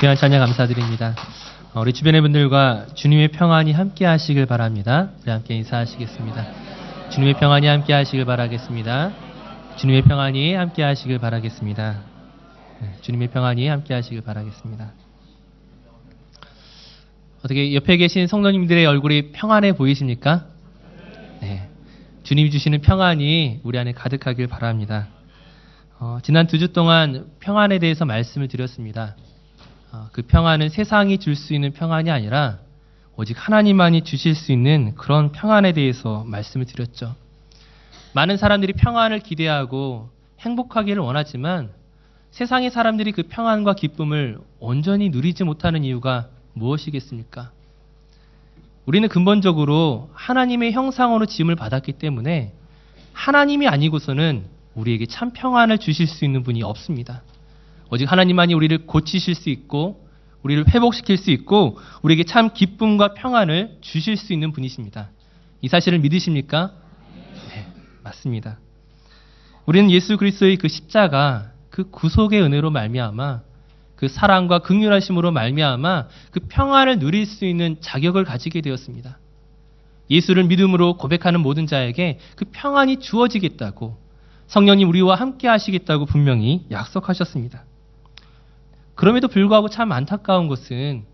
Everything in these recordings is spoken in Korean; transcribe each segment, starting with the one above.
귀한 찬양 감사드립니다. 어, 우리 주변의 분들과 주님의 평안이 함께 하시길 바랍니다. 우리 함께 인사하시겠습니다. 주님의 평안이 함께 하시길 바라겠습니다. 주님의 평안이 함께 하시길 바라겠습니다. 네, 주님의 평안이 함께 하시길 바라겠습니다. 어떻게 옆에 계신 성도님들의 얼굴이 평안해 보이십니까? 네. 주님이 주시는 평안이 우리 안에 가득하길 바랍니다. 어, 지난 두 주 동안 평안에 대해서 말씀을 드렸습니다. 어, 그 평안은 세상이 줄 수 있는 평안이 아니라 오직 하나님만이 주실 수 있는 그런 평안에 대해서 말씀을 드렸죠. 많은 사람들이 평안을 기대하고 행복하기를 원하지만 세상의 사람들이 그 평안과 기쁨을 온전히 누리지 못하는 이유가 무엇이겠습니까? 우리는 근본적으로 하나님의 형상으로 지음을 받았기 때문에 하나님이 아니고서는 우리에게 참 평안을 주실 수 있는 분이 없습니다. 오직 하나님만이 우리를 고치실 수 있고 우리를 회복시킬 수 있고 우리에게 참 기쁨과 평안을 주실 수 있는 분이십니다. 이 사실을 믿으십니까? 네, 맞습니다. 우리는 예수 그리스도의 그 십자가 그 구속의 은혜로 말미암아 그 사랑과 극률하심으로 말미암아 그 평안을 누릴 수 있는 자격을 가지게 되었습니다. 예수를 믿음으로 고백하는 모든 자에게 그 평안이 주어지겠다고 성령님 우리와 함께 하시겠다고 분명히 약속하셨습니다. 그럼에도 불구하고 참 안타까운 것은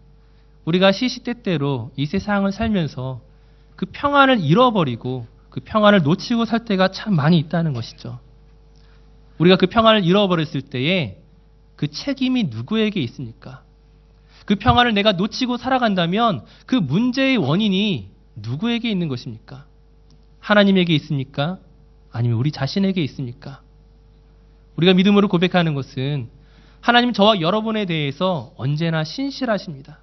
우리가 시시때때로 이 세상을 살면서 그 평안을 잃어버리고 그 평안을 놓치고 살 때가 참 많이 있다는 것이죠. 우리가 그 평안을 잃어버렸을 때에 그 책임이 누구에게 있습니까? 그 평안을 내가 놓치고 살아간다면 그 문제의 원인이 누구에게 있는 것입니까? 하나님에게 있습니까? 아니면 우리 자신에게 있습니까? 우리가 믿음으로 고백하는 것은 하나님 저와 여러분에 대해서 언제나 신실하십니다.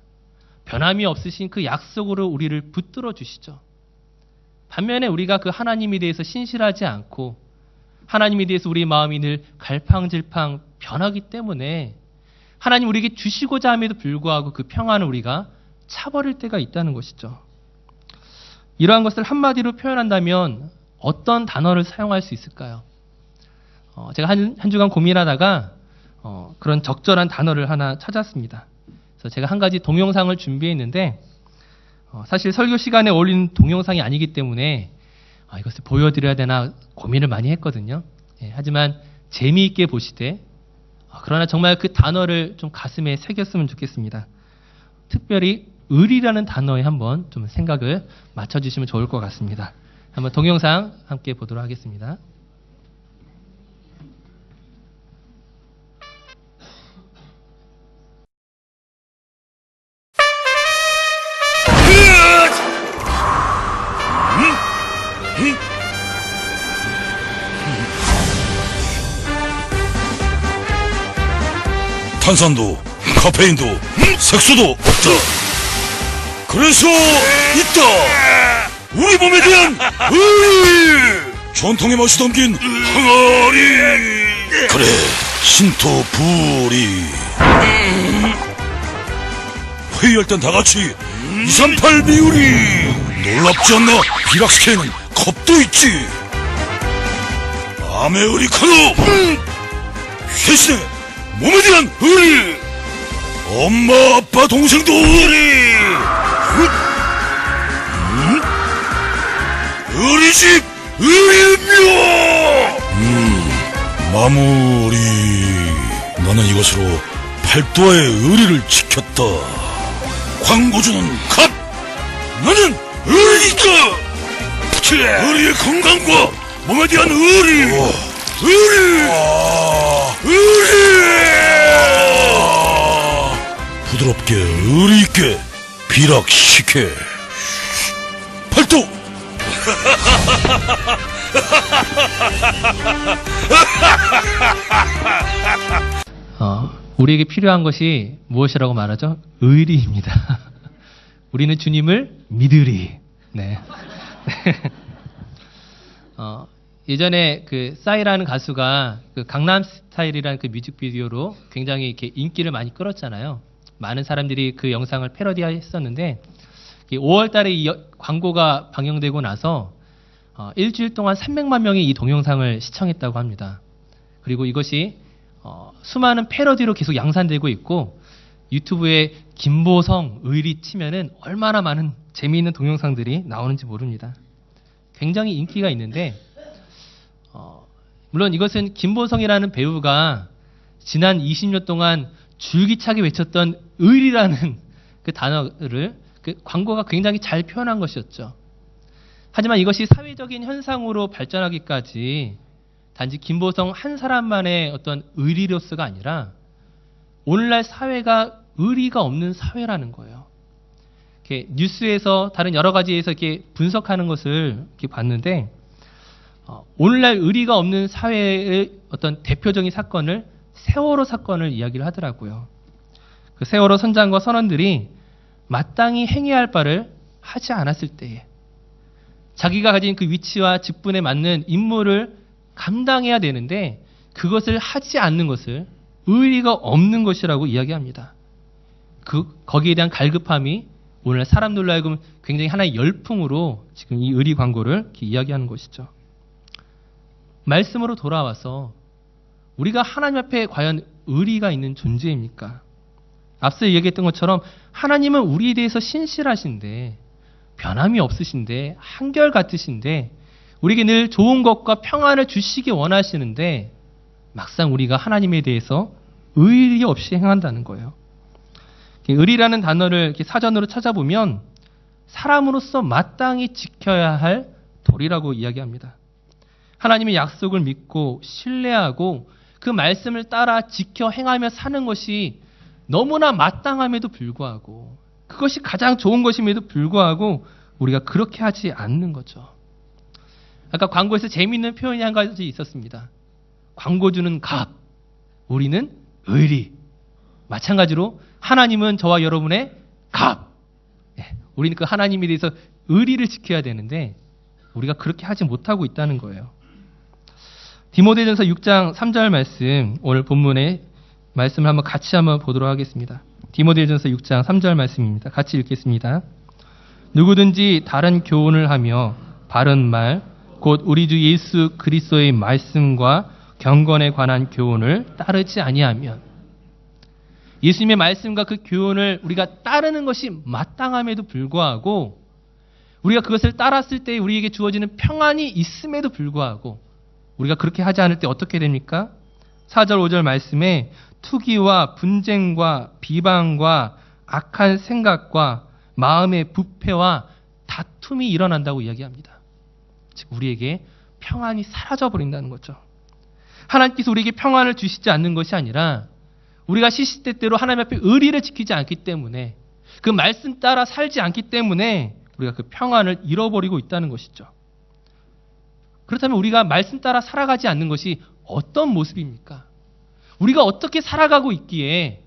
변함이 없으신 그 약속으로 우리를 붙들어 주시죠. 반면에 우리가 그 하나님에 대해서 신실하지 않고 하나님에 대해서 우리 마음이 늘 갈팡질팡 변하기 때문에 하나님 우리에게 주시고자 함에도 불구하고 그 평안을 우리가 차버릴 때가 있다는 것이죠. 이러한 것을 한마디로 표현한다면 어떤 단어를 사용할 수 있을까요? 어, 제가 한, 한 주간 고민하다가 어, 그런 적절한 단어를 하나 찾았습니다. 그래서 제가 한 가지 동영상을 준비했는데 어, 사실 설교 시간에 어울리는 동영상이 아니기 때문에 아, 이것을 보여드려야 되나 고민을 많이 했거든요. 예, 하지만 재미있게 보시되 아, 그러나 정말 그 단어를 좀 가슴에 새겼으면 좋겠습니다. 특별히 을이라는 단어에 한번 좀 생각을 맞춰주시면 좋을 것 같습니다. 한번 동영상 함께 보도록 하겠습니다. 탄산도 카페인도 색소도 없다. 그래서 있다. 우리 몸에 대한 의리! 전통의 맛이 담긴 항아리! 그래 신토 부리. 회의할 땐 다 같이 238 비우리! 놀랍지 않나? 비락스케는 컵도 있지. 아메리카노! 대신에 몸에 대한 의리 엄마 아빠 동생도 의리 음? 의리집 의리며! 음 마무리. 나는 이것으로 팔도의 의리를 지켰다. 광고주는 컷 나는 의리니 까 의리의 건강과 몸에 대한 의리 의리 의리 부드럽게 의리 있게 비락시켜 팔도 어, 우리에게 필요한 것이 무엇이라고 말하죠? 의리입니다. 우리는 주님을 믿으리. 네. 어, 예전에 그 싸이라는 가수가 그 강남 스타일이라는 그 뮤직비디오로 굉장히 이렇게 인기를 많이 끌었잖아요. 많은 사람들이 그 영상을 패러디했었는데 5월 달에 이 여- 광고가 방영되고 나서 어, 일주일 동안 300만 명이 이 동영상을 시청했다고 합니다. 그리고 이것이 어, 수많은 패러디로 계속 양산되고 있고 유튜브에 김보성 의리 치면은 얼마나 많은 재미있는 동영상들이 나오는지 모릅니다. 굉장히 인기가 있는데 어, 물론 이것은 김보성이라는 배우가 지난 20년 동안 줄기차게 외쳤던 의리라는 그 단어를 그 광고가 굉장히 잘 표현한 것이었죠. 하지만 이것이 사회적인 현상으로 발전하기까지 단지 김보성 한 사람만의 어떤 의리로서가 아니라 오늘날 사회가 의리가 없는 사회라는 거예요. 이렇게 뉴스에서 다른 여러 가지에서 이렇게 분석하는 것을 이렇게 봤는데 어, 오늘날 의리가 없는 사회의 어떤 대표적인 사건을 세월호 사건을 이야기를 하더라고요. 그 세월호 선장과 선원들이 마땅히 행해야 할 바를 하지 않았을 때에 자기가 가진 그 위치와 직분에 맞는 임무를 감당해야 되는데 그것을 하지 않는 것을 의리가 없는 것이라고 이야기합니다. 그 거기에 대한 갈급함이 오늘 사람들로 하여금 굉장히 하나의 열풍으로 지금 이 의리 광고를 이야기하는 것이죠. 말씀으로 돌아와서 우리가 하나님 앞에 과연 의리가 있는 존재입니까? 앞서 얘기했던 것처럼 하나님은 우리에 대해서 신실하신데 변함이 없으신데 한결 같으신데 우리에게 늘 좋은 것과 평안을 주시기 원하시는데 막상 우리가 하나님에 대해서 의리 없이 행한다는 거예요. 의리라는 단어를 사전으로 찾아보면 사람으로서 마땅히 지켜야 할 도리라고 이야기합니다. 하나님의 약속을 믿고 신뢰하고 그 말씀을 따라 지켜 행하며 사는 것이 너무나 마땅함에도 불구하고 그것이 가장 좋은 것임에도 불구하고 우리가 그렇게 하지 않는 거죠. 아까 광고에서 재미있는 표현이 한 가지 있었습니다. 광고주는 갑, 우리는 의리. 마찬가지로 하나님은 저와 여러분의 갑. 예, 우리는 그 하나님에 대해서 의리를 지켜야 되는데 우리가 그렇게 하지 못하고 있다는 거예요. 디모데전서 6장 3절 말씀 오늘 본문의 말씀을 한번 같이 한번 보도록 하겠습니다. 디모데전서 6장 3절 말씀입니다. 같이 읽겠습니다. 누구든지 다른 교훈을 하며 바른 말, 곧 우리 주 예수 그리스도의 말씀과 경건에 관한 교훈을 따르지 아니하면 예수님의 말씀과 그 교훈을 우리가 따르는 것이 마땅함에도 불구하고 우리가 그것을 따랐을 때 우리에게 주어지는 평안이 있음에도 불구하고 우리가 그렇게 하지 않을 때 어떻게 됩니까? 4절 5절 말씀에 투기와 분쟁과 비방과 악한 생각과 마음의 부패와 다툼이 일어난다고 이야기합니다. 즉 우리에게 평안이 사라져 버린다는 거죠. 하나님께서 우리에게 평안을 주시지 않는 것이 아니라 우리가 시시때때로 하나님 앞에 의리를 지키지 않기 때문에 그 말씀 따라 살지 않기 때문에 우리가 그 평안을 잃어버리고 있다는 것이죠. 그렇다면 우리가 말씀 따라 살아가지 않는 것이 어떤 모습입니까? 우리가 어떻게 살아가고 있기에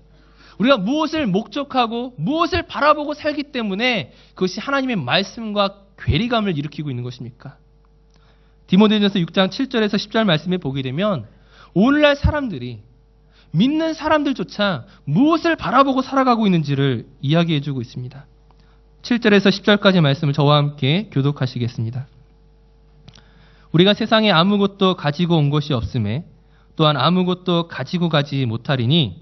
우리가 무엇을 목적하고 무엇을 바라보고 살기 때문에 그것이 하나님의 말씀과 괴리감을 일으키고 있는 것입니까? 디모데전서 6장 7절에서 10절 말씀에 보게 되면 오늘날 사람들이 믿는 사람들조차 무엇을 바라보고 살아가고 있는지를 이야기해 주고 있습니다. 7절에서 10절까지 말씀을 저와 함께 교독하시겠습니다. 우리가 세상에 아무것도 가지고 온 것이 없음에 또한 아무것도 가지고 가지 못하리니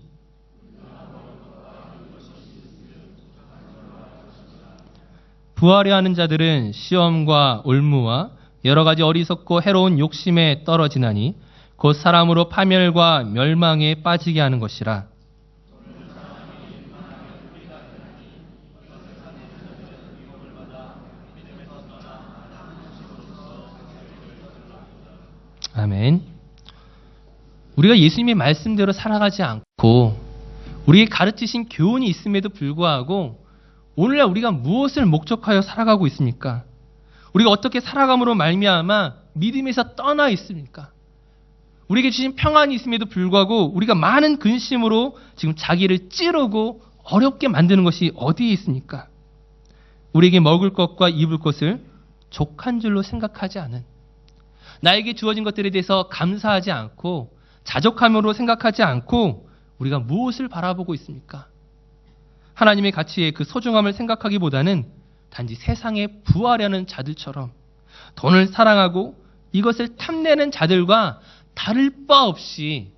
부하려 하는 자들은 시험과 올무와 여러 가지 어리석고 해로운 욕심에 떨어지나니 곧 사람으로 파멸과 멸망에 빠지게 하는 것이라. 아멘. 우리가 예수님의 말씀대로 살아가지 않고 우리에게 가르치신 교훈이 있음에도 불구하고 오늘날 우리가 무엇을 목적하여 살아가고 있습니까? 우리가 어떻게 살아감으로 말미암아 믿음에서 떠나 있습니까? 우리에게 주신 평안이 있음에도 불구하고 우리가 많은 근심으로 지금 자기를 찌르고 어렵게 만드는 것이 어디에 있습니까? 우리에게 먹을 것과 입을 것을 족한 줄로 생각하지 않은 나에게 주어진 것들에 대해서 감사하지 않고 자족함으로 생각하지 않고 우리가 무엇을 바라보고 있습니까? 하나님의 가치의 그 소중함을 생각하기보다는 단지 세상에 부하려는 자들처럼 돈을 사랑하고 이것을 탐내는 자들과 다를 바 없이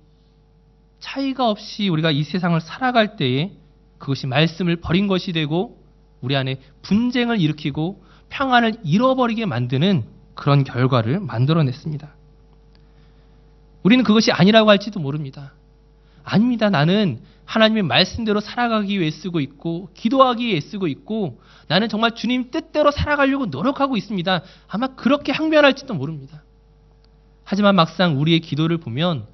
차이가 없이 우리가 이 세상을 살아갈 때에 그것이 말씀을 버린 것이 되고 우리 안에 분쟁을 일으키고 평안을 잃어버리게 만드는 그런 결과를 만들어냈습니다. 우리는 그것이 아니라고 할지도 모릅니다. 아닙니다. 나는 하나님의 말씀대로 살아가기 위해 쓰고 있고, 기도하기 위해 쓰고 있고, 나는 정말 주님 뜻대로 살아가려고 노력하고 있습니다. 아마 그렇게 항변할지도 모릅니다. 하지만 막상 우리의 기도를 보면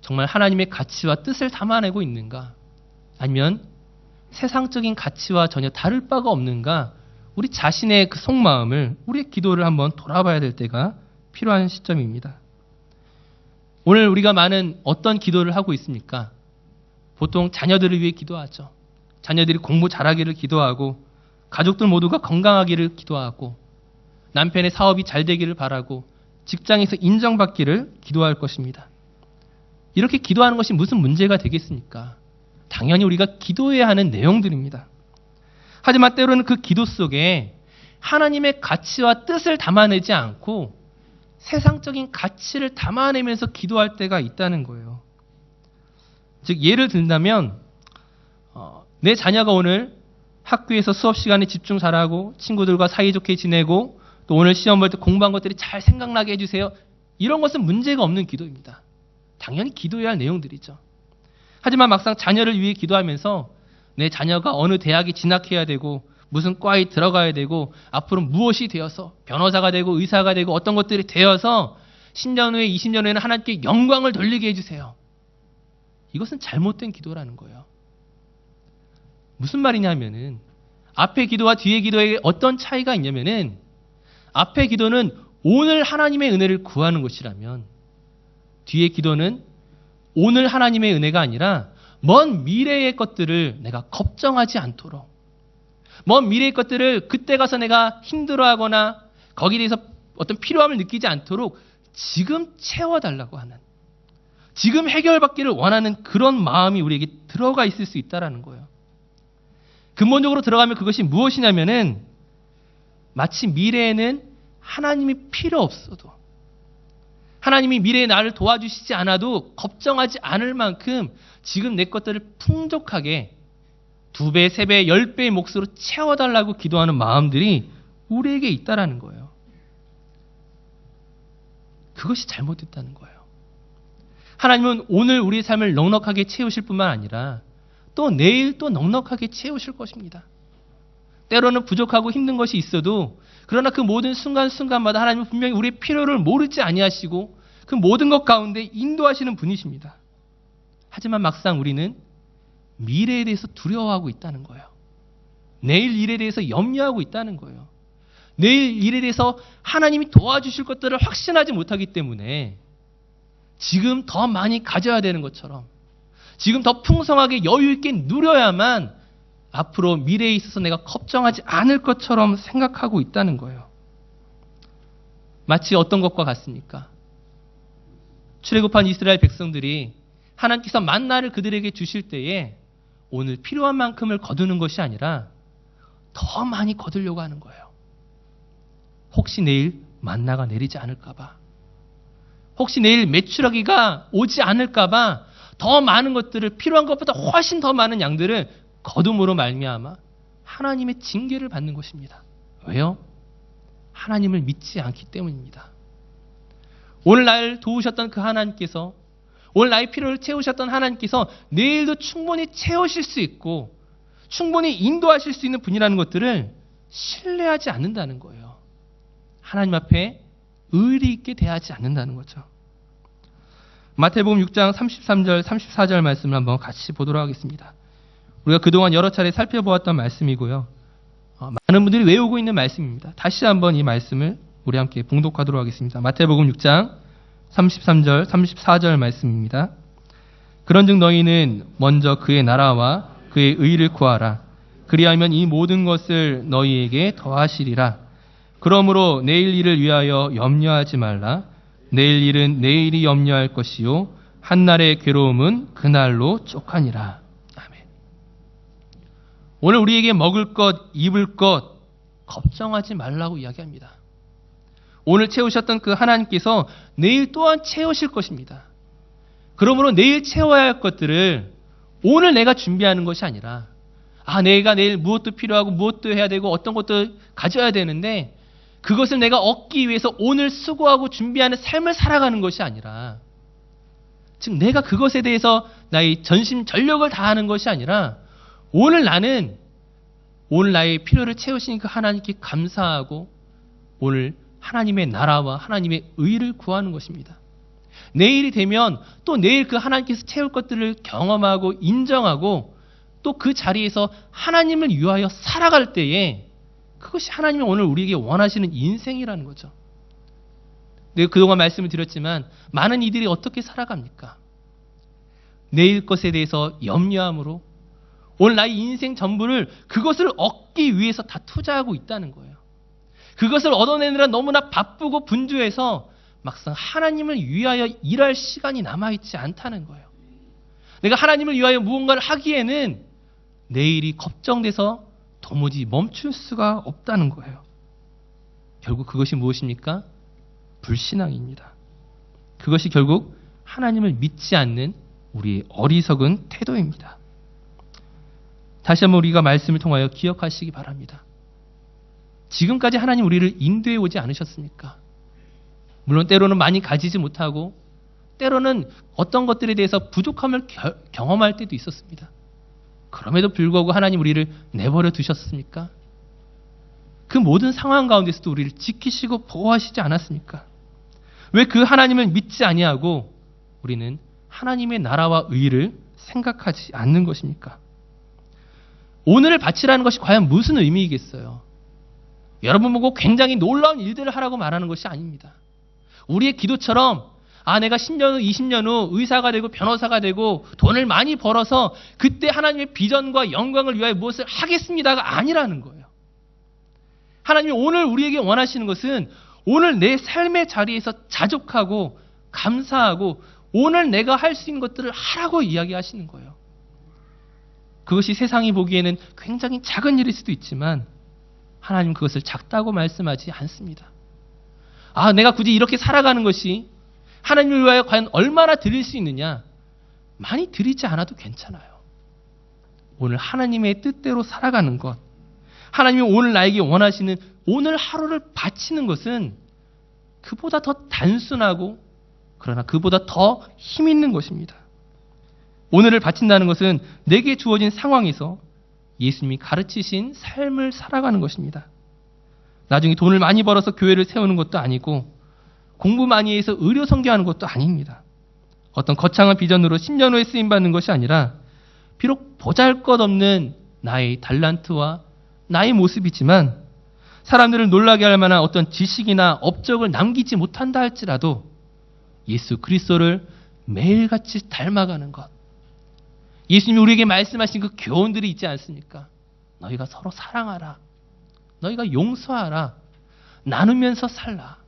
정말 하나님의 가치와 뜻을 담아내고 있는가? 아니면 세상적인 가치와 전혀 다를 바가 없는가? 우리 자신의 그 속마음을, 우리의 기도를 한번 돌아봐야 될 때가 필요한 시점입니다. 오늘 우리가 많은 어떤 기도를 하고 있습니까? 보통 자녀들을 위해 기도하죠. 자녀들이 공부 잘하기를 기도하고, 가족들 모두가 건강하기를 기도하고, 남편의 사업이 잘 되기를 바라고, 직장에서 인정받기를 기도할 것입니다. 이렇게 기도하는 것이 무슨 문제가 되겠습니까? 당연히 우리가 기도해야 하는 내용들입니다. 하지만 때로는 그 기도 속에 하나님의 가치와 뜻을 담아내지 않고 세상적인 가치를 담아내면서 기도할 때가 있다는 거예요. 즉 예를 든다면 어, 내 자녀가 오늘 학교에서 수업 시간에 집중 잘하고 친구들과 사이좋게 지내고 또 오늘 시험 볼 때 공부한 것들이 잘 생각나게 해주세요. 이런 것은 문제가 없는 기도입니다. 당연히 기도해야 할 내용들이죠. 하지만 막상 자녀를 위해 기도하면서 내 자녀가 어느 대학에 진학해야 되고 무슨 과에 들어가야 되고 앞으로 무엇이 되어서 변호사가 되고 의사가 되고 어떤 것들이 되어서 10년 후에 20년 후에는 하나님께 영광을 돌리게 해주세요. 이것은 잘못된 기도라는 거예요. 무슨 말이냐면은 앞에 기도와 뒤에 기도에 어떤 차이가 있냐면은 앞에 기도는 오늘 하나님의 은혜를 구하는 것이라면 뒤에 기도는 오늘 하나님의 은혜가 아니라 먼 미래의 것들을 내가 걱정하지 않도록 먼 미래의 것들을 그때 가서 내가 힘들어하거나 거기에 대해서 어떤 필요함을 느끼지 않도록 지금 채워달라고 하는 지금 해결받기를 원하는 그런 마음이 우리에게 들어가 있을 수 있다라는 거예요. 근본적으로 들어가면 그것이 무엇이냐면은 마치 미래에는 하나님이 필요 없어도 하나님이 미래에 나를 도와주시지 않아도 걱정하지 않을 만큼 지금 내 것들을 풍족하게 두 배, 세 배, 열 배의 몫으로 채워달라고 기도하는 마음들이 우리에게 있다라는 거예요. 그것이 잘못됐다는 거예요. 하나님은 오늘 우리의 삶을 넉넉하게 채우실 뿐만 아니라 또 내일 또 넉넉하게 채우실 것입니다. 때로는 부족하고 힘든 것이 있어도 그러나 그 모든 순간순간마다 하나님은 분명히 우리의 필요를 모르지 아니하시고 그 모든 것 가운데 인도하시는 분이십니다. 하지만 막상 우리는 미래에 대해서 두려워하고 있다는 거예요. 내일 일에 대해서 염려하고 있다는 거예요. 내일 일에 대해서 하나님이 도와주실 것들을 확신하지 못하기 때문에 지금 더 많이 가져야 되는 것처럼 지금 더 풍성하게 여유 있게 누려야만 앞으로 미래에 있어서 내가 걱정하지 않을 것처럼 생각하고 있다는 거예요. 마치 어떤 것과 같습니까? 출애굽한 이스라엘 백성들이 하나님께서 만나를 그들에게 주실 때에 오늘 필요한 만큼을 거두는 것이 아니라 더 많이 거두려고 하는 거예요. 혹시 내일 만나가 내리지 않을까봐. 혹시 내일 매출하기가 오지 않을까봐 더 많은 것들을 필요한 것보다 훨씬 더 많은 양들을 거둠으로 말미암아 하나님의 징계를 받는 것입니다. 왜요? 하나님을 믿지 않기 때문입니다. 오늘 날 도우셨던 그 하나님께서 오늘 나의 필요를 채우셨던 하나님께서 내일도 충분히 채우실 수 있고 충분히 인도하실 수 있는 분이라는 것들을 신뢰하지 않는다는 거예요. 하나님 앞에 의리 있게 대하지 않는다는 거죠. 마태복음 6장 33절 34절 말씀을 한번 같이 보도록 하겠습니다. 우리가 그동안 여러 차례 살펴보았던 말씀이고요. 어, 많은 분들이 외우고 있는 말씀입니다. 다시 한번 이 말씀을 우리 함께 봉독하도록 하겠습니다. 마태복음 6장 33절 34절 말씀입니다. 그런즉 너희는 먼저 그의 나라와 그의 의를 구하라. 그리하면 이 모든 것을 너희에게 더하시리라. 그러므로 내일 일을 위하여 염려하지 말라. 내일 일은 내일이 염려할 것이요 한날의 괴로움은 그날로 족하니라. 오늘 우리에게 먹을 것, 입을 것 걱정하지 말라고 이야기합니다. 오늘 채우셨던 그 하나님께서 내일 또한 채우실 것입니다. 그러므로 내일 채워야 할 것들을 오늘 내가 준비하는 것이 아니라 아, 내가 내일 무엇도 필요하고 무엇도 해야 되고 어떤 것도 가져야 되는데 그것을 내가 얻기 위해서 오늘 수고하고 준비하는 삶을 살아가는 것이 아니라 즉 내가 그것에 대해서 나의 전심 전력을 다하는 것이 아니라 오늘 나는 오늘 나의 필요를 채우신 그 하나님께 감사하고 오늘 하나님의 나라와 하나님의 의를 구하는 것입니다. 내일이 되면 또 내일 그 하나님께서 채울 것들을 경험하고 인정하고 또 그 자리에서 하나님을 위하여 살아갈 때에 그것이 하나님이 오늘 우리에게 원하시는 인생이라는 거죠. 내가 그동안 말씀을 드렸지만 많은 이들이 어떻게 살아갑니까? 내일 것에 대해서 염려함으로 오늘 나의 인생 전부를 그것을 얻기 위해서 다 투자하고 있다는 거예요. 그것을 얻어내느라 너무나 바쁘고 분주해서 막상 하나님을 위하여 일할 시간이 남아있지 않다는 거예요. 내가 하나님을 위하여 무언가를 하기에는 내일이 걱정돼서 도무지 멈출 수가 없다는 거예요. 결국 그것이 무엇입니까? 불신앙입니다. 그것이 결국 하나님을 믿지 않는 우리의 어리석은 태도입니다. 다시 한번 우리가 말씀을 통하여 기억하시기 바랍니다. 지금까지 하나님 우리를 인도해 오지 않으셨습니까? 물론 때로는 많이 가지지 못하고 때로는 어떤 것들에 대해서 부족함을 겨- 경험할 때도 있었습니다. 그럼에도 불구하고 하나님 우리를 내버려 두셨습니까? 그 모든 상황 가운데서도 우리를 지키시고 보호하시지 않았습니까? 왜 그 하나님을 믿지 아니하고 우리는 하나님의 나라와 의를 생각하지 않는 것입니까? 오늘을 바치라는 것이 과연 무슨 의미이겠어요? 여러분 보고 굉장히 놀라운 일들을 하라고 말하는 것이 아닙니다. 우리의 기도처럼 아 내가 10년 후 20년 후 의사가 되고 변호사가 되고 돈을 많이 벌어서 그때 하나님의 비전과 영광을 위하여 무엇을 하겠습니다가 아니라는 거예요. 하나님이 오늘 우리에게 원하시는 것은 오늘 내 삶의 자리에서 자족하고 감사하고 오늘 내가 할 수 있는 것들을 하라고 이야기하시는 거예요. 그것이 세상이 보기에는 굉장히 작은 일일 수도 있지만 하나님 그것을 작다고 말씀하지 않습니다. 아, 내가 굳이 이렇게 살아가는 것이 하나님을 위하여 과연 얼마나 드릴 수 있느냐? 많이 드리지 않아도 괜찮아요. 오늘 하나님의 뜻대로 살아가는 것. 하나님이 오늘 나에게 원하시는 오늘 하루를 바치는 것은 그보다 더 단순하고 그러나 그보다 더 힘 있는 것입니다. 오늘을 바친다는 것은 내게 주어진 상황에서 예수님이 가르치신 삶을 살아가는 것입니다. 나중에 돈을 많이 벌어서 교회를 세우는 것도 아니고 공부 많이 해서 의료 선교하는 것도 아닙니다. 어떤 거창한 비전으로 10년 후에 쓰임 받는 것이 아니라 비록 보잘것없는 나의 달란트와 나의 모습이지만 사람들을 놀라게 할 만한 어떤 지식이나 업적을 남기지 못한다 할지라도 예수 그리스도를 매일같이 닮아가는 것. 예수님이 우리에게 말씀하신 그 교훈들이 있지 않습니까? 너희가 서로 사랑하라. 너희가 용서하라. 나누면서 살라.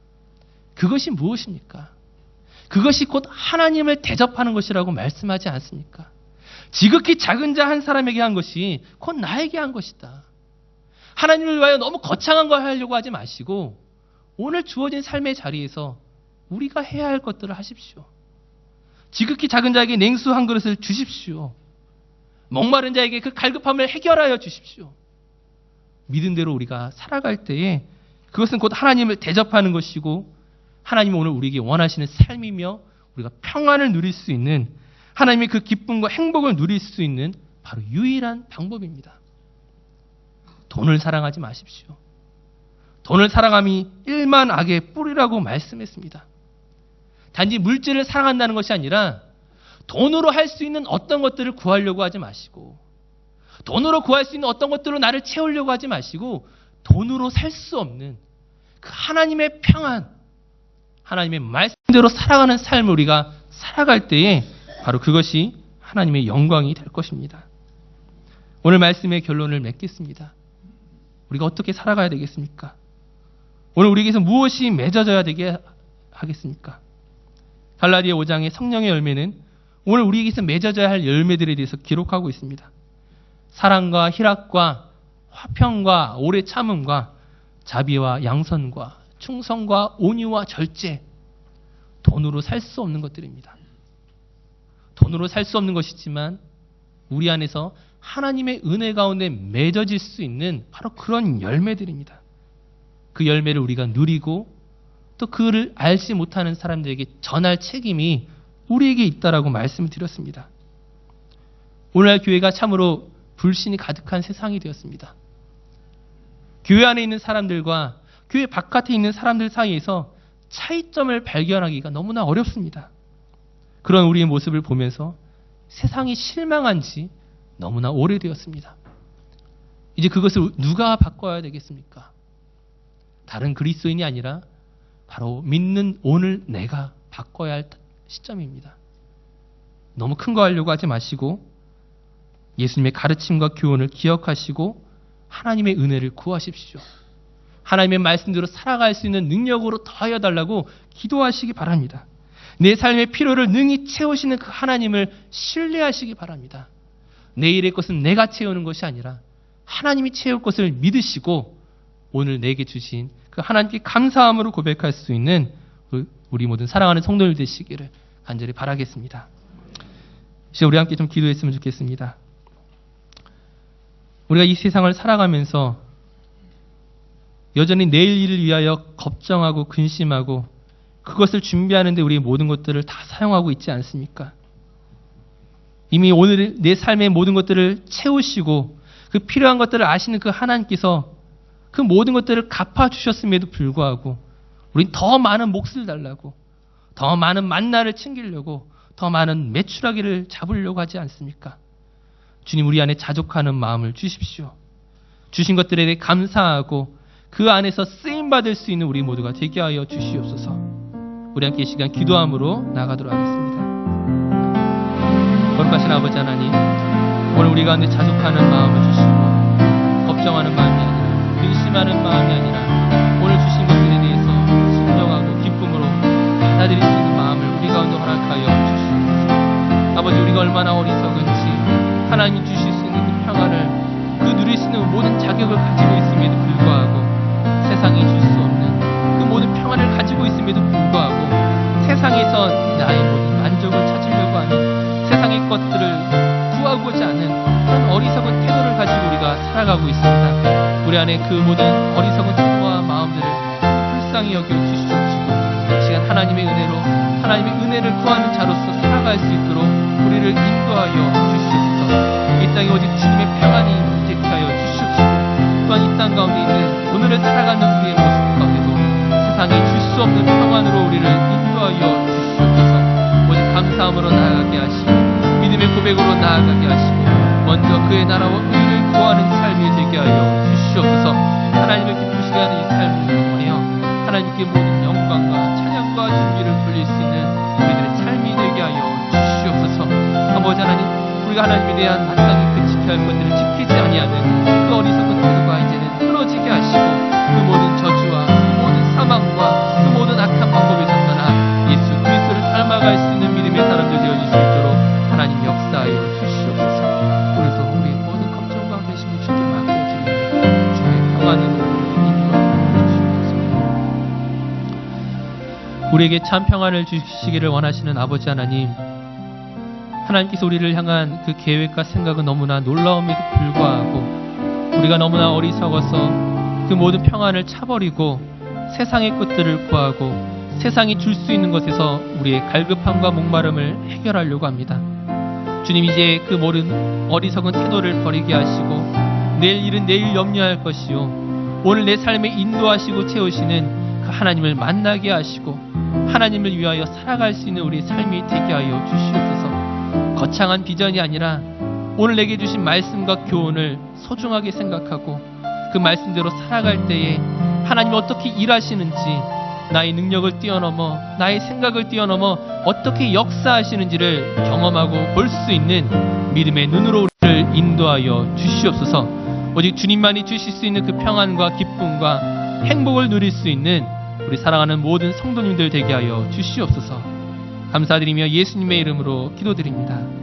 그것이 무엇입니까? 그것이 곧 하나님을 대접하는 것이라고 말씀하지 않습니까? 지극히 작은 자 한 사람에게 한 것이 곧 나에게 한 것이다. 하나님을 위하여 너무 거창한 걸 하려고 하지 마시고 오늘 주어진 삶의 자리에서 우리가 해야 할 것들을 하십시오. 지극히 작은 자에게 냉수 한 그릇을 주십시오. 목마른 자에게 그 갈급함을 해결하여 주십시오. 믿은 대로 우리가 살아갈 때에 그것은 곧 하나님을 대접하는 것이고 하나님이 오늘 우리에게 원하시는 삶이며 우리가 평안을 누릴 수 있는 하나님의 그 기쁨과 행복을 누릴 수 있는 바로 유일한 방법입니다. 돈을 사랑하지 마십시오. 돈을 사랑함이 일만 악의 뿌리라고 말씀했습니다. 단지 물질을 사랑한다는 것이 아니라 돈으로 할 수 있는 어떤 것들을 구하려고 하지 마시고 돈으로 구할 수 있는 어떤 것들로 나를 채우려고 하지 마시고 돈으로 살 수 없는 그 하나님의 평안, 하나님의 말씀대로 살아가는 삶을 우리가 살아갈 때에 바로 그것이 하나님의 영광이 될 것입니다. 오늘 말씀의 결론을 맺겠습니다. 우리가 어떻게 살아가야 되겠습니까? 오늘 우리에게서 무엇이 맺어져야 되게 하겠습니까? 갈라디아 5장의 성령의 열매는 오늘 우리에게서 맺어져야 할 열매들에 대해서 기록하고 있습니다. 사랑과 희락과 화평과 오래 참음과 자비와 양선과 충성과 온유와 절제 돈으로 살 수 없는 것들입니다. 돈으로 살 수 없는 것이지만 우리 안에서 하나님의 은혜 가운데 맺어질 수 있는 바로 그런 열매들입니다. 그 열매를 우리가 누리고 또 그를 알지 못하는 사람들에게 전할 책임이 우리에게 있다라고 말씀을 드렸습니다. 오늘날 교회가 참으로 불신이 가득한 세상이 되었습니다. 교회 안에 있는 사람들과 교회 바깥에 있는 사람들 사이에서 차이점을 발견하기가 너무나 어렵습니다. 그런 우리의 모습을 보면서 세상이 실망한 지 너무나 오래되었습니다. 이제 그것을 누가 바꿔야 되겠습니까? 다른 그리스도인이 아니라 바로 믿는 오늘 내가 바꿔야 할 시점입니다. 너무 큰 거 하려고 하지 마시고 예수님의 가르침과 교훈을 기억하시고 하나님의 은혜를 구하십시오. 하나님의 말씀대로 살아갈 수 있는 능력으로 더하여 달라고 기도하시기 바랍니다. 내 삶의 필요를 능히 채우시는 그 하나님을 신뢰하시기 바랍니다. 내일의 것은 내가 채우는 것이 아니라 하나님이 채울 것을 믿으시고 오늘 내게 주신 그 하나님께 감사함으로 고백할 수 있는 우리 모든 사랑하는 성도들 되시기를 간절히 바라겠습니다. 이제 우리 함께 좀 기도했으면 좋겠습니다. 우리가 이 세상을 살아가면서 여전히 내일 일을 위하여 걱정하고 근심하고 그것을 준비하는데 우리의 모든 것들을 다 사용하고 있지 않습니까? 이미 오늘 내 삶의 모든 것들을 채우시고 그 필요한 것들을 아시는 그 하나님께서 그 모든 것들을 갚아주셨음에도 불구하고 우린 더 많은 몫을 달라고 더 많은 만나를 챙기려고 더 많은 매출하기를 잡으려고 하지 않습니까? 주님 우리 안에 자족하는 마음을 주십시오. 주신 것들에 대해 감사하고 그 안에서 쓰임 받을 수 있는 우리 모두가 되게 하여 주시옵소서. 우리 함께 이 시간 기도함으로 나가도록 하겠습니다. 거룩하신 아버지 하나님, 오늘 우리 가운데 자족하는 마음을 주시고 걱정하는 마음이 아니라 근심하는 마음이 아니라 받아들일 수 있는 마음을 우리 가운데 허락하여 주시옵소서. 아버지 우리가 얼마나 어리석은지 하나님이 주실 수 있는 그 평안을 그 누릴 수 있는 모든 자격을 가지고 있음에도 불구하고 세상이 줄 수 없는 그 모든 평안을 가지고 있음에도 불구하고 세상에서 나의 모든 만족을 찾으려고 하는 세상의 것들을 구하고자 하는 그런 어리석은 태도를 가지고 우리가 살아가고 있습니다. 우리 안에 그 모든 어리석은 태도와 마음들을 불쌍히 여겨 시간 하나님의 은혜로 하나님의 은혜를 구하는 자로서 살아갈 수 있도록 우리를 인도하여 주시옵소서. 이 땅에 오직 주님의 평안이 있게 하여 주시옵시고 또한 이 땅 가운데 있는 오늘을 살아가는 우리의 모습 가운데도 세상에 줄수 없는 평안으로 우리를 인도하여 주시옵소서. 오직 감사함으로 나아가게 하시고 믿음의 고백으로 나아가게 하시고 먼저 그의 나라와 의를 구하는 삶이 되게 하여 주시옵소서. 하나님을 기쁘시게 하는 이 삶을 통하여 하나님께 모든 영광과 찬양과 존귀를 돌릴 수 있는 우리들의 삶이 되게 하여 주시옵소서. 아버지 하나님, 우리가 하나님에 대한 마땅히 그 지켜야 할 것들을 지키지 아니하는 그 어리석은 우리에게 참 평안을 주시기를 원하시는 아버지 하나님, 하나님께서 우리를 향한 그 계획과 생각은 너무나 놀라움에도 불구하고 우리가 너무나 어리석어서 그 모든 평안을 차버리고 세상의 것들을 구하고 세상이 줄 수 있는 것에서 우리의 갈급함과 목마름을 해결하려고 합니다. 주님 이제 그 모든 어리석은 태도를 버리게 하시고 내일 일은 내일 염려할 것이요 오늘 내 삶에 인도하시고 채우시는 그 하나님을 만나게 하시고 하나님을 위하여 살아갈 수 있는 우리의 삶이 되게 하여 주시옵소서. 거창한 비전이 아니라 오늘 내게 주신 말씀과 교훈을 소중하게 생각하고 그 말씀대로 살아갈 때에 하나님 어떻게 일하시는지 나의 능력을 뛰어넘어 나의 생각을 뛰어넘어 어떻게 역사하시는지를 경험하고 볼 수 있는 믿음의 눈으로 우리를 인도하여 주시옵소서. 오직 주님만이 주실 수 있는 그 평안과 기쁨과 행복을 누릴 수 있는 우리 사랑하는 모든 성도님들 되게 하여 주시옵소서. 감사드리며 예수님의 이름으로 기도드립니다.